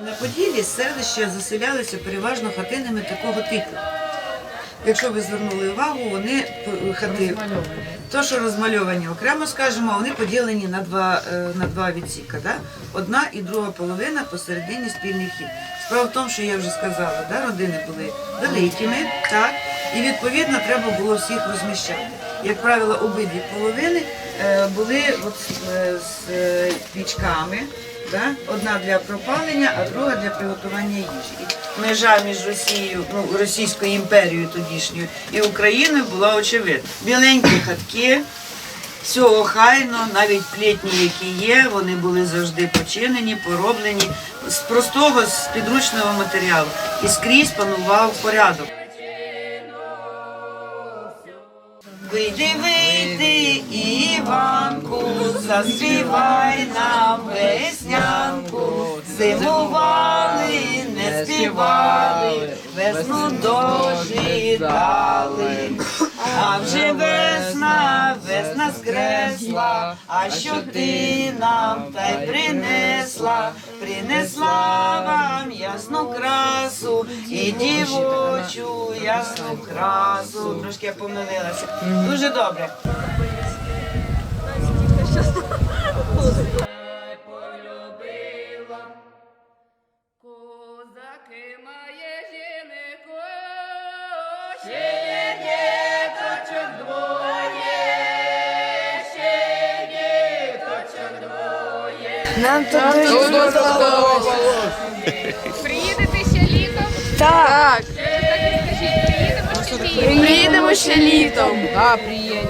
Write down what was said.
На Поділлі селища заселялися переважно хатинами такого типу. Якщо ви звернули увагу, вони хати, то, що розмальовані окремо, скажімо, вони поділені на два, е, на два відсіка. Да? Одна і друга половина посередині спільний хід. Справа в тому, що я вже сказала, да? родини були великими, так, і відповідно треба було всіх розміщати. Як правило, обидві половини е, були от, е, з пічками. Да? Одна для пропалення, а друга для приготування їжі. Межа між Росією, ну, Російською імперією тодішньою і Україною була очевидна. Біленькі хатки, все охайно, навіть плетні, які є, вони були завжди починені, пороблені з простого, з підручного матеріалу. І скрізь панував порядок. Вийди, вийди, Іванку, заспівай нам веснянку. Зимували, не співали, весну дожидали. А вже весна, весна скресла, а що ти нам та й принесла, принесла вам ясну красу і дівочу ясну красу. Трошки я помилилася. Дуже добре. Ще є діточок двоє, ще діточок двоє. Нам туди Приїдете ще літом? так. Так і скажіть, приїдемо ще літом? Приїдемо ще літом. Да, приїдемо.